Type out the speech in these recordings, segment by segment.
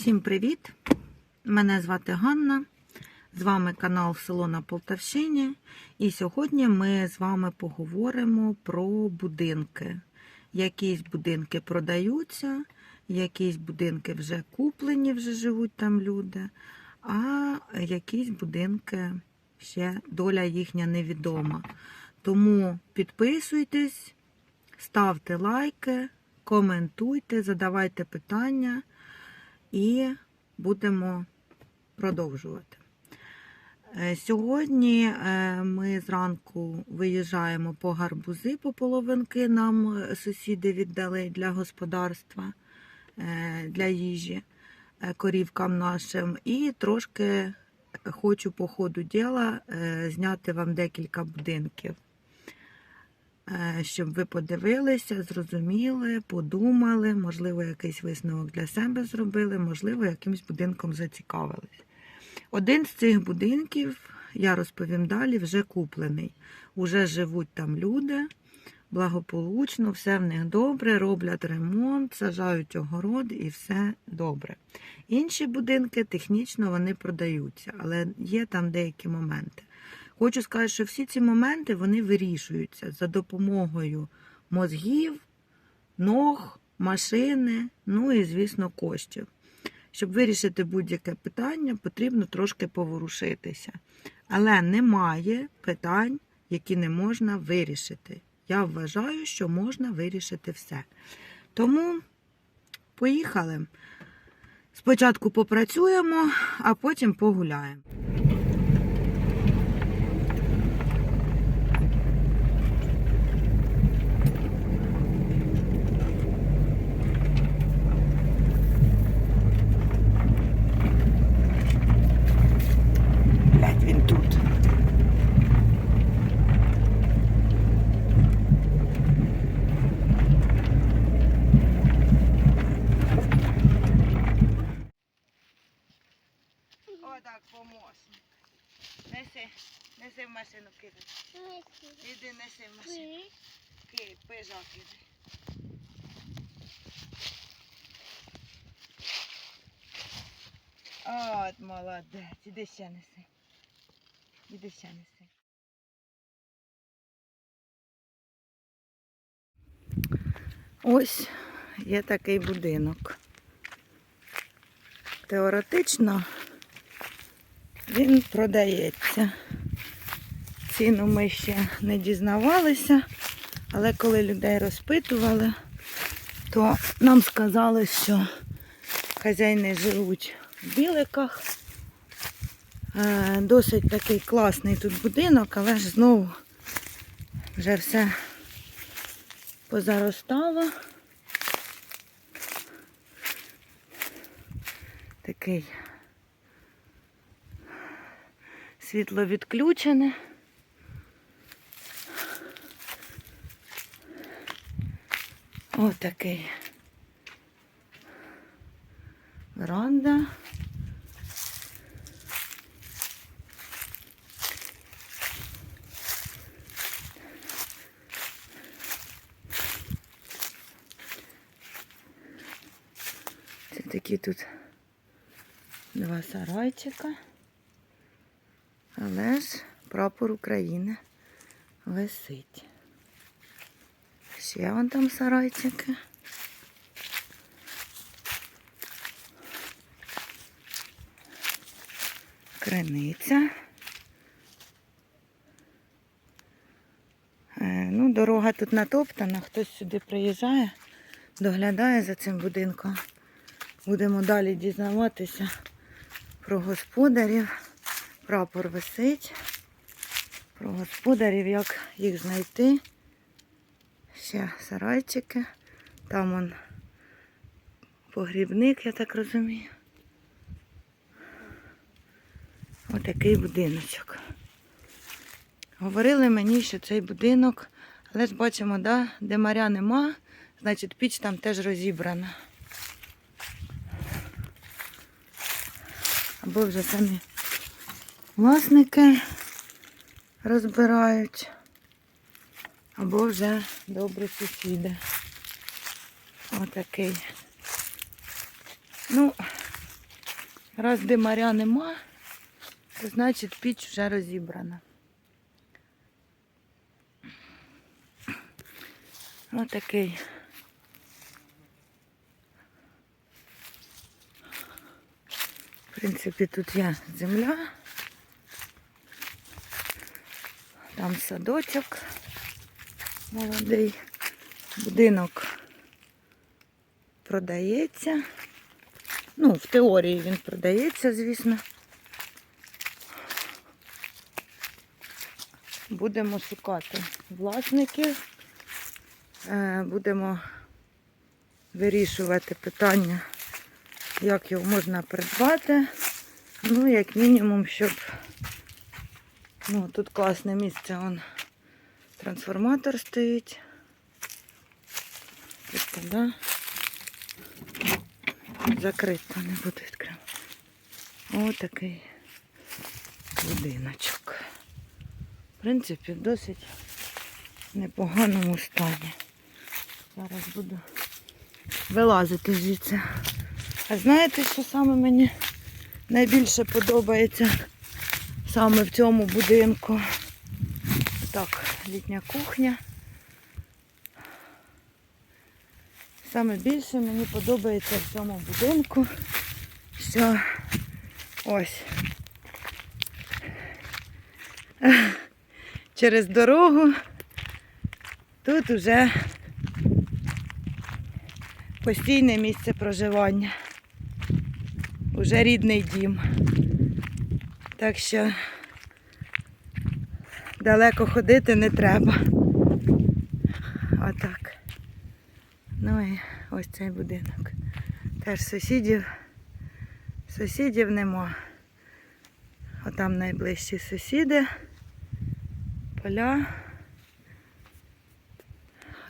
Всім привіт! Мене звати Ганна. З вами канал Село на Полтавщині. І сьогодні ми з вами поговоримо про будинки. Якісь будинки продаються, якісь будинки вже куплені, вже живуть там люди, а якісь будинки ще доля їхня невідома. Тому підписуйтесь, ставте лайки, коментуйте, задавайте питання і будемо продовжувати. Е, Сьогодні е, ми зранку виїжджаємо по гарбузи, по половинки нам е, сусіди віддали для господарства, для їжі корівкам нашим. І трошки хочу по ходу діла зняти вам декілька будинків, щоб ви подивилися, зрозуміли, подумали, можливо, якийсь висновок для себе зробили, можливо, якимсь будинком зацікавились. Один з цих будинків, я розповім далі, вже куплений. Уже живуть там люди, благополучно, все в них добре, роблять ремонт, сажають огород і все добре. Інші будинки технічно вони продаються, але є там деякі моменти. Хочу сказати, що всі ці моменти вони вирішуються за допомогою мозгів, ног, машини, ну і, звісно, коштів. Щоб вирішити будь-яке питання, потрібно трошки поворушитися. Але немає питань, які не можна вирішити. Я вважаю, що можна вирішити все. Тому поїхали. Спочатку попрацюємо, а потім погуляємо. Блядь, він тут. О, так, помощник. Неси, неси в машину кидай. Іди, неси в машину. Кидай, пижак іди. От, молодець. Іди ще неси. Іди ще неси. Ось є такий будинок. Теоретично він продається. Ціну ми ще не дізнавалися, але коли людей розпитували, то нам сказали, що хазяїни живуть в біликах. Е, Досить такий класний тут будинок, але ж знову вже все позаростало. Такий світло відключене. Отакий. Веранда. Це такі тут два сарайчика. Але ж прапор України висить. Ще вон там сарайчики. Криниця. Е, Ну, дорога тут натоптана, хтось сюди приїжджає, доглядає за цим будинком. Будемо далі дізнаватися про господарів. Прапор висить. Про господарів, як їх знайти. Ще сарайчики. Там он погрібник, я так розумію. Отакий будиночок. Говорили мені, що цей будинок, але ж бачимо, да, де моря нема, значить піч там теж розібрана. Або вже самі власники розбирають, або вже добрі сусіди. Отакий. Ну, Раз димаря нема, то значить піч вже розібрана. Отакий. В принципі, тут є земля. Там садочок молодий. Будинок продається. Ну, в теорії він продається, звісно. Будемо шукати власників. Е, Будемо вирішувати питання, як його можна придбати. Ну, як мінімум, щоб ну, тут класне місце, он трансформатор стоїть. Тобто, да? Закрито, не буду відкривати. Ось такий будиночок. В принципі, в досить непоганому стані. Зараз буду вилазити звідси. А знаєте, що саме мені найбільше подобається саме в цьому будинку? Так, літня кухня. Саме більше мені подобається в цьому будинку, що ось через дорогу тут уже постійне місце проживання. Уже рідний дім. Так що далеко ходити не треба. Отак. Ну і ось цей будинок. Теж сусідів. Сусідів нема. Отам найближчі сусіди. Поля.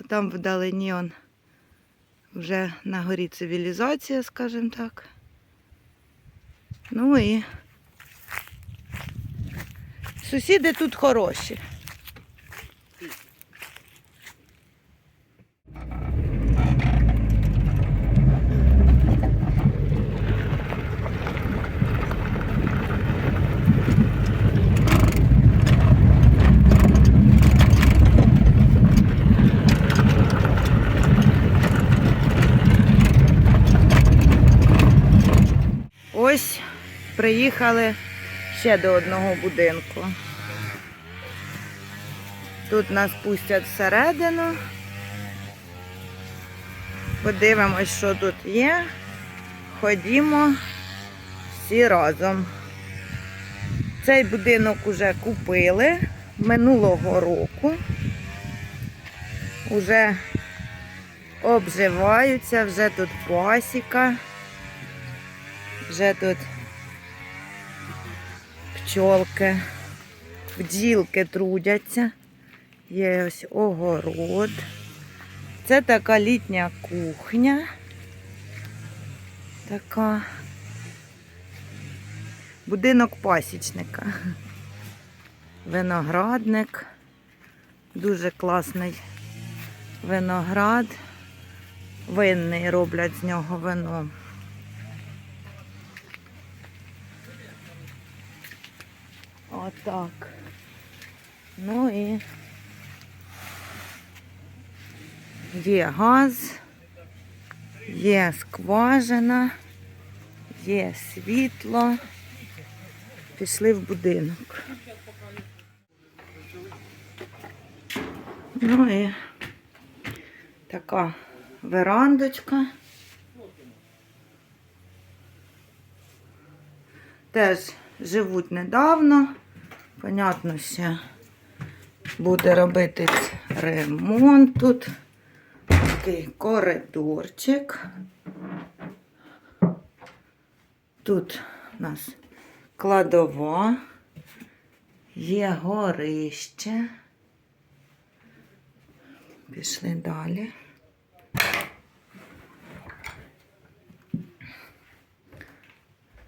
Там вдалині он вже на горі цивілізація, скажімо так. Ну і сусіди тут хороші. Ось приїхали ще до одного будинку. Тут нас пустять всередину. Подивимось, що тут є. Ходімо всі разом. Цей будинок уже купили минулого року. Уже обживаються, вже тут пасіка. Вже тут пчолки, бджілки трудяться. Є ось огород. Це така літня кухня. Така будинок пасічника. Виноградник. Дуже класний виноград. Винний роблять з нього вино. Отак. Ну і є газ, є скважина, є світло. Пішли в будинок. Ну і така верандочка. Теж живуть недавно. Понятно, ще буде робити ремонт тут. Такий коридорчик. Тут у нас кладова, є горище. Пішли далі.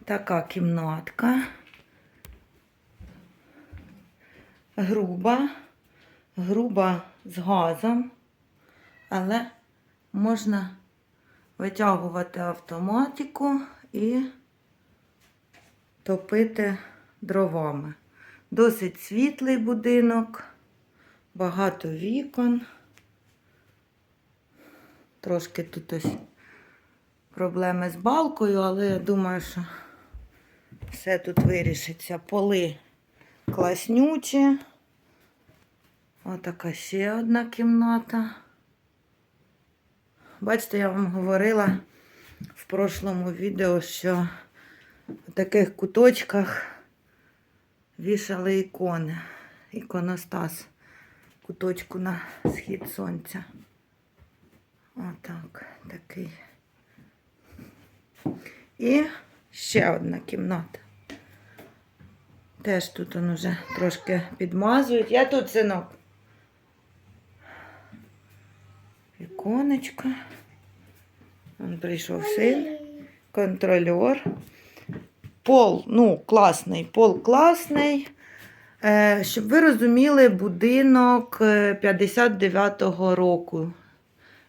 Така кімнатка. Груба, груба з газом, але можна витягувати автоматику і топити дровами. Досить світлий будинок, багато вікон. Трошки тут ось проблеми з балкою, але я думаю, що все тут вирішиться. Поли класнючі. Отака ще одна кімната. Бачите, я вам говорила в прошлому відео, що в таких куточках вішали ікони. Іконостас куточку на схід сонця. Отак, такий. І ще одна кімната. Теж тут он уже трошки підмазують. Я тут, синок. Іконечко. Он прийшов син, контрольор. Пол, ну, класний, пол класний. Е, щоб ви розуміли, будинок е, 59-го року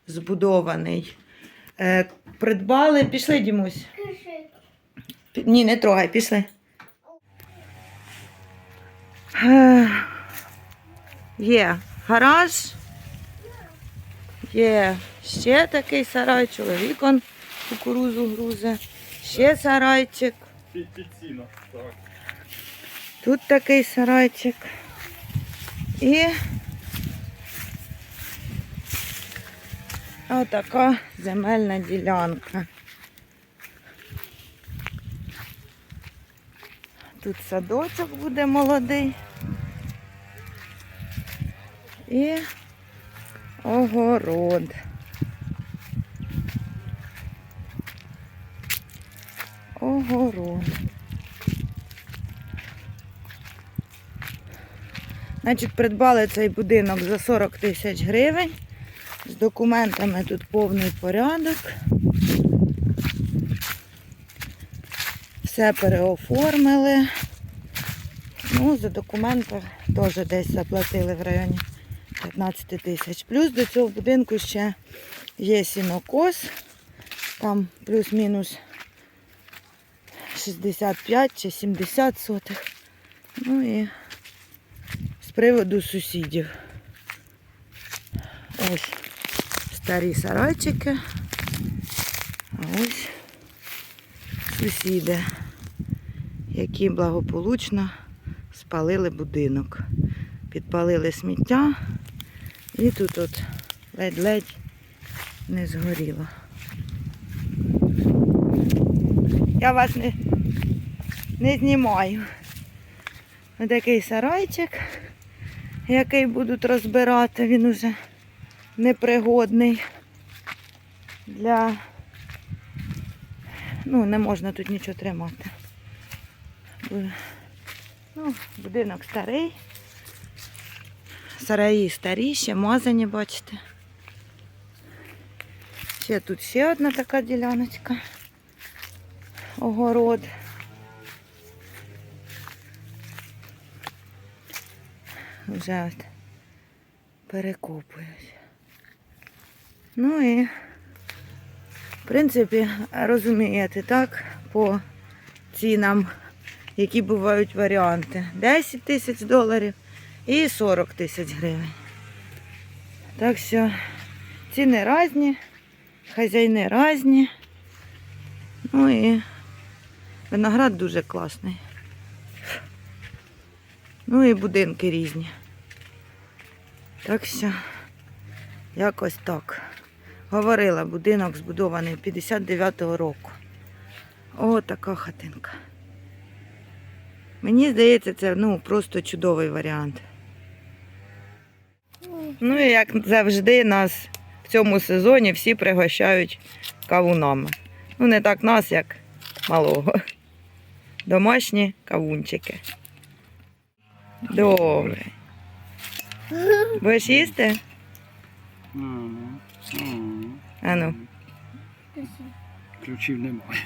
збудований. Е, придбали, пішли, Дімусь. Ні, не трогай, пішли. Е, Є гараж. Є ще такий сарай, чоловік он кукурузу грузе. Ще сарайчик. Тут такий сарайчик. І отака земельна ділянка. Тут садочок буде молодий. І огород. Огород. Значить, придбали цей будинок за 40 тисяч гривень. З документами тут повний порядок. Все переоформили. Ну, за документи теж десь заплатили в районі 15 тисяч. Плюс до цього будинку ще є сінокос. Там плюс-мінус 65 чи 70 сотих. Ну і з приводу сусідів. Ось старі сарайчики. А ось сусіди, які благополучно спалили будинок. Підпалили сміття і тут от ледь-ледь не згоріло. Я вас не, не знімаю. Ось такий сарайчик, який будуть розбирати, він уже непригодний для. Ну, не можна тут нічого тримати. Ну, будинок старий. Сараї старі, ще мазані, бачите. Ще тут ще одна така діляночка. Огород. Вже от перекопують. Ну і, в принципі, розумієте, так, по цінам, які бувають варіанти. 10 тисяч доларів і 40 тисяч гривень. Так що ціни різні, хазяїни різні. Ну і виноград дуже класний. Ну і будинки різні. Так що якось так. Говорила, будинок збудований 59-го року. О, така хатинка. Мені здається, це ну, просто чудовий варіант. Ну і як завжди, нас в цьому сезоні всі пригощають кавунами. Ну, не так нас, як малого. Домашні кавунчики. Добре. Будеш їсти? Ану. Ключів немає.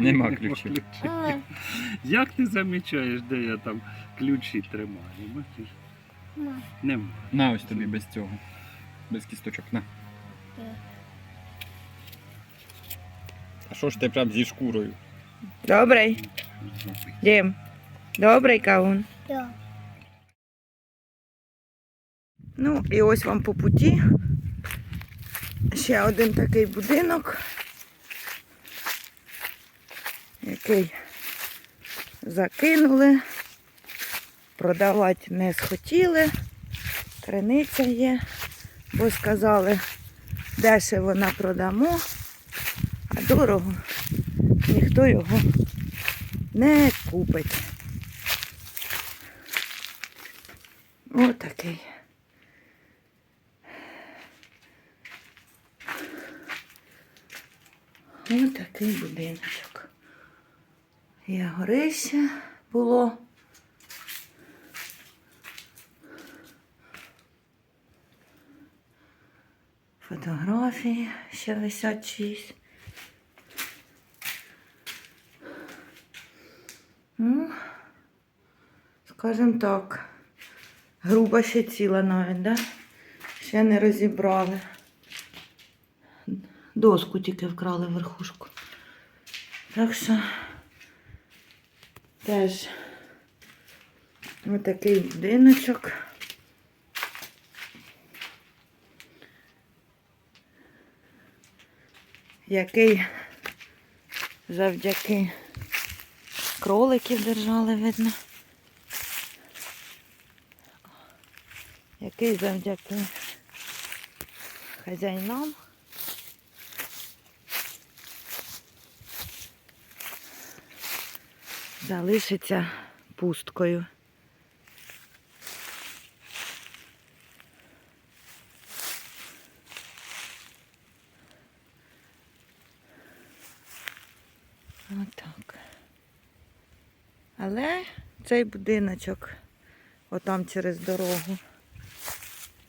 Нема ключів. Як ти замічаєш, де я там ключі тримаю? Бачиш? Нема. На ось тобі без цього. Без кісточок, на. А що ж ти прям зі шкурою? Добрий. Дім. Добрий кавун. Да. Ну, і ось вам по путі. Ще один такий будинок, який закинули, продавати не схотіли. Криниця є, бо сказали, дешево не продамо, а дорого ніхто його не купить. Отакий. Ось такий будиночок. Є горище було. Фотографії ще висять чиїсь. Ну, скажімо так, груба ще ціла навіть, да? Ще не розібрали. Доску тільки вкрали верхушку. Так що теж отакий будиночок. Який завдяки кроликів держали, видно. Який завдяки хазяїнам. Залишиться пусткою. Отак. Але цей будиночок, отам через дорогу,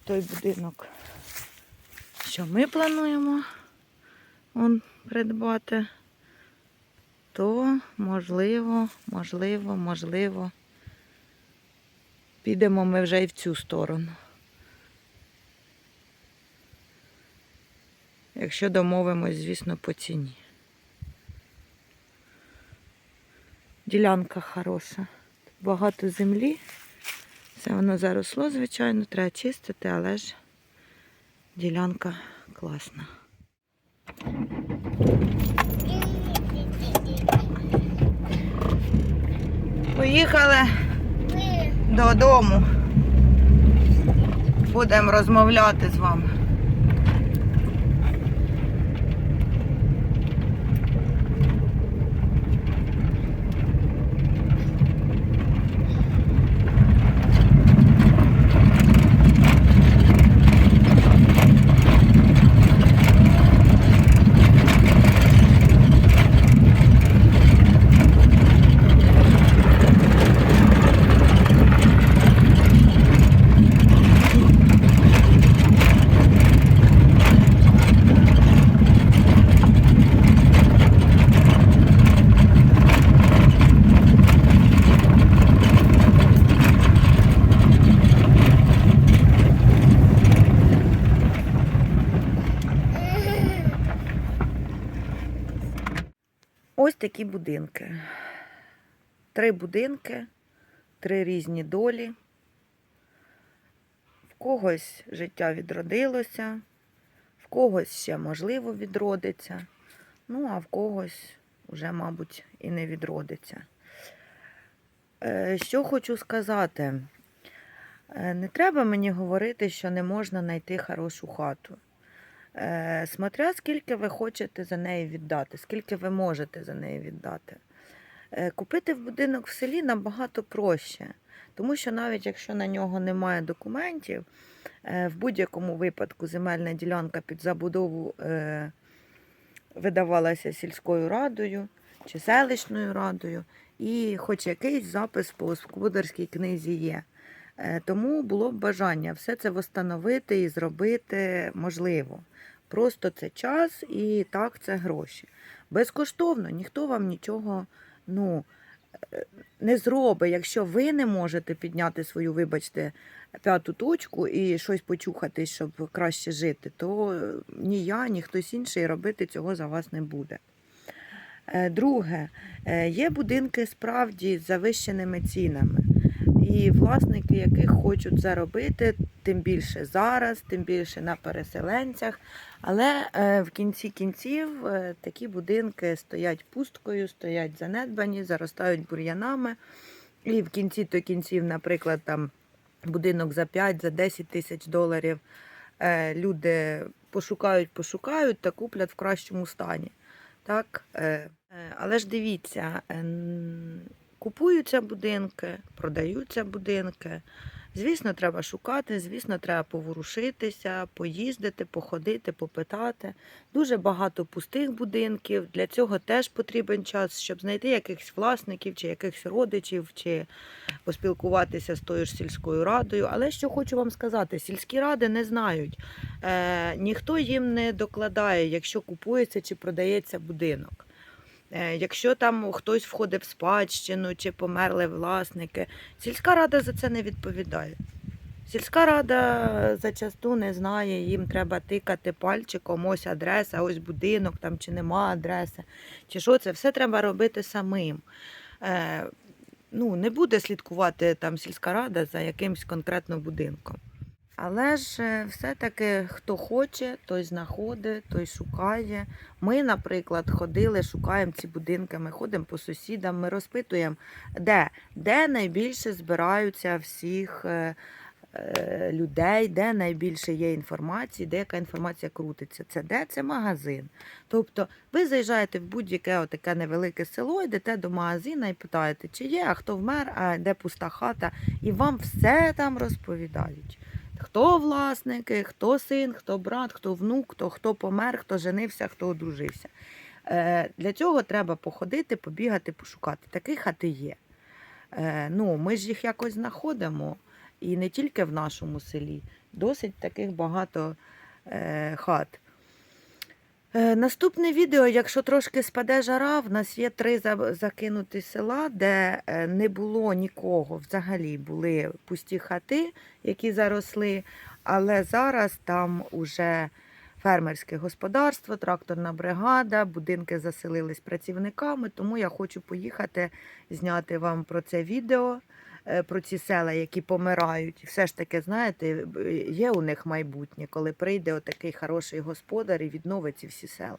той будинок, що ми плануємо придбати то можливо, можливо, можливо, підемо ми вже і в цю сторону. Якщо домовимось, звісно, по ціні. Ділянка хороша. Багато землі. Все воно заросло, звичайно, треба чистити, але ж ділянка класна. Поїхали додому. Будемо розмовляти з вами. Ось такі будинки. Три будинки, три різні долі. В когось життя відродилося, в когось ще можливо відродиться, ну а в когось вже, мабуть, і не відродиться. Е, Що хочу сказати, Е, не треба мені говорити, що не можна знайти хорошу хату. Е, Смотря скільки ви хочете за неї віддати, скільки ви можете за неї віддати. Е, Купити в будинок в селі набагато проще, тому що навіть якщо на нього немає документів, е, в будь-якому випадку земельна ділянка під забудову видавалася сільською радою чи селищною радою, і хоч якийсь запис по господарській книзі є. Е, Тому було б бажання все це встановити і зробити можливо. Просто це час і так це гроші. Безкоштовно ніхто вам нічого ну, е, не зробить. Якщо ви не можете підняти свою, вибачте, п'яту точку і щось почухати, щоб краще жити, то ні я, ні хтось інший робити цього за вас не буде. Е, Друге, е, є будинки справді з завищеними цінами. І власники, яких хочуть заробити, тим більше зараз, тим більше на переселенцях. Але е, в кінці кінців е, такі будинки стоять пусткою, стоять занедбані, заростають бур'янами. І в кінці то кінців, наприклад, там будинок за 5 за 10 тисяч доларів е, люди пошукають, пошукають та куплять в кращому стані. Так? Але ж дивіться, купуються будинки, продаються будинки. Звісно, треба шукати, звісно, треба поворушитися, поїздити, походити, попитати. Дуже багато пустих будинків. Для цього теж потрібен час, щоб знайти якихось власників чи якихось родичів, чи поспілкуватися з тою ж сільською радою. Але що хочу вам сказати, сільські ради не знають. Е, ніхто їм не докладає, якщо купується чи продається будинок. Е, Якщо там хтось входить в спадщину чи померли власники, сільська рада за це не відповідає. Сільська рада зачасту не знає, їм треба тикати пальчиком, ось адреса, ось будинок там чи нема адреси, чи що це все треба робити самим. Е, ну, не буде слідкувати там сільська рада за якимсь конкретно будинком. Але ж е, все-таки хто хоче, той знаходить, той шукає. Ми, наприклад, ходили, шукаємо ці будинки, ми ходимо по сусідам, ми розпитуємо, де, де найбільше збираються всіх е, е, людей, де найбільше є інформації, де яка інформація крутиться. Це де? Це магазин. Тобто ви заїжджаєте в будь-яке таке невелике село, йдете до магазина і питаєте, чи є, а хто вмер, а де пуста хата, і вам все там розповідають. Хто власники, хто син, хто брат, хто внук, хто, хто помер, хто женився, хто одружився. Е, для цього треба походити, побігати, пошукати. Такі хати є. Е, ну, ми ж їх якось знаходимо. І не тільки в нашому селі. Досить таких багато е, хат. Е, наступне відео, якщо трошки спаде жара, в нас є три закинуті села, де е, не було нікого. Взагалі були пусті хати, які заросли, але зараз там уже фермерське господарство, тракторна бригада, будинки заселились працівниками, тому я хочу поїхати зняти вам про це відео, про ці села, які помирають. Все ж таки, знаєте, є у них майбутнє, коли прийде отакий хороший господар і відновить ці всі села.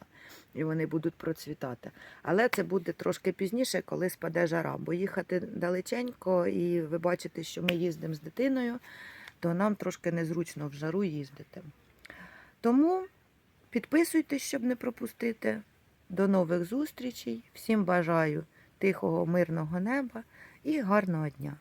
І вони будуть процвітати. Але це буде трошки пізніше, коли спаде жара. Бо їхати далеченько, і ви бачите, що ми їздимо з дитиною, то нам трошки незручно в жару їздити. Тому підписуйтесь, щоб не пропустити. До нових зустрічей. Всім бажаю тихого, мирного неба і гарного дня.